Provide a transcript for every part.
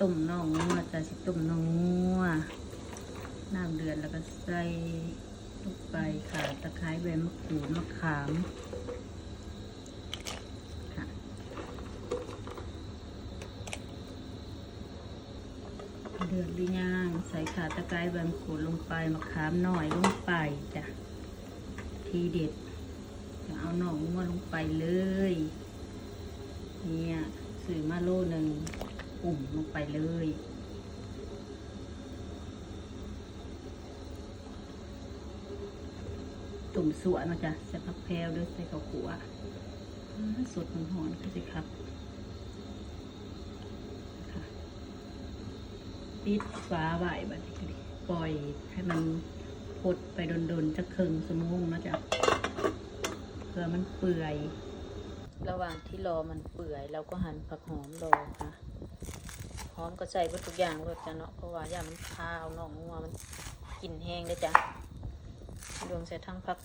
ต้มน่องงัวจ้ะสิต้มน่องงัวน้ำเดือดแล้วก็ใส่ลงไปค่ะตะไคร้ใบมะกรูดมะขามค่ะเดือดหรือยังใส่ขาตะไคร้ใบมะกรูดลงไปมะขามหน่อยลงไปจ้ะทีเด็ดจะเอาน่องงัวลงไปเลย เนี่ยซื้อมาโลหนึ่ง อุ่มลงไปเลย ตุ่มสวยมาจ้ะใส่ผักแพรวด้วยใส่ข้าวขัวสดหอมๆก็สิครับปิดฟ้าไว้บัดนี้ปล่อยให้มันพดไปดนๆจะเครึ่งสมงนะจ๊ะเพื่อมันเปื่อย ระหว่างที่รอมันเปื่อย เราก็หั่นผักหอมรอค่ะ หอมก็ใส่เบดทุกอย่างเลยจ้ะเนาะเพราะว่าอย่ามันคาวหนองงัวมันกลิ่นแห้งเลยจ้ะรวมใส่ทั้งผัก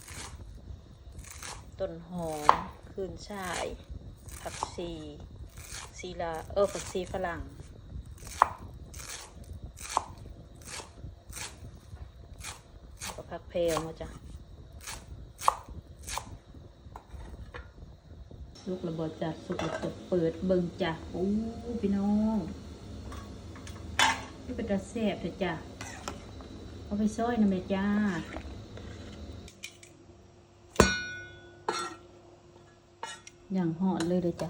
ต้นหอมคืนช่ายผักชีซีลาเออผักชีฝรั่งแล้วก็ผักเพลมาจ้ะสุกระเบิดจัดสุกระเบิดเปิดเบิ่งจ้ะโอ้พี่น้อง นี่เป็นกระแสบเถอะจ้ะเอาไปซอยนะแม่จ้าอย่างหอดเลยเลยจ้ะ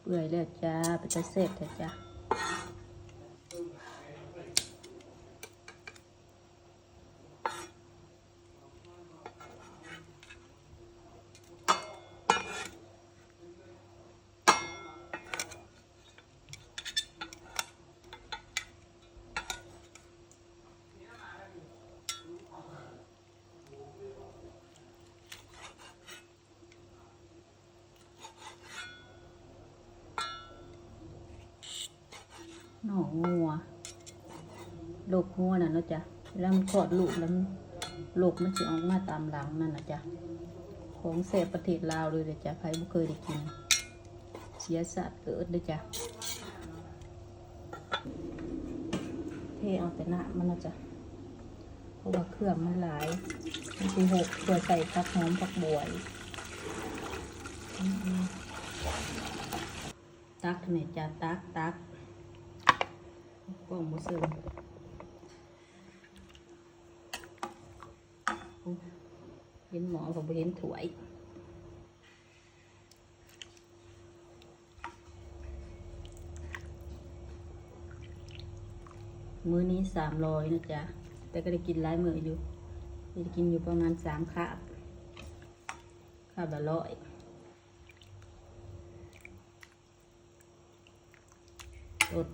เปื่อยแล้วจ้าเป็นกระแสบเถอะจ้ะ หนองงัวลูกงัวน่ะเนาะจ๊ะแล้วมันคลอดลูกแล้วมันลูกมันจะออกมาตามหลังนั่นนะจ๊ะของเสพประเทศลาวเลยเด้อจ้ะใครบ่เคยได้กิน เสียสัตว์เกิดเลยจ้ะเทเอาแต่หน้ามันนะจ๊ะเพราะว่าเครื่องมันหลายมันคือหกตัวใส่ผักหอมผักบวยตักเนี่ยจ้ะตักตัก กล่องมือซึมเห็นหมอผมเห็นถวยมื้อนี้สามร้อยนะจ๊ะ แต่ก็ได้กินหลายมื้ออยู่ได้กินอยู่ประมาณสามคาบคาบละร้อยรส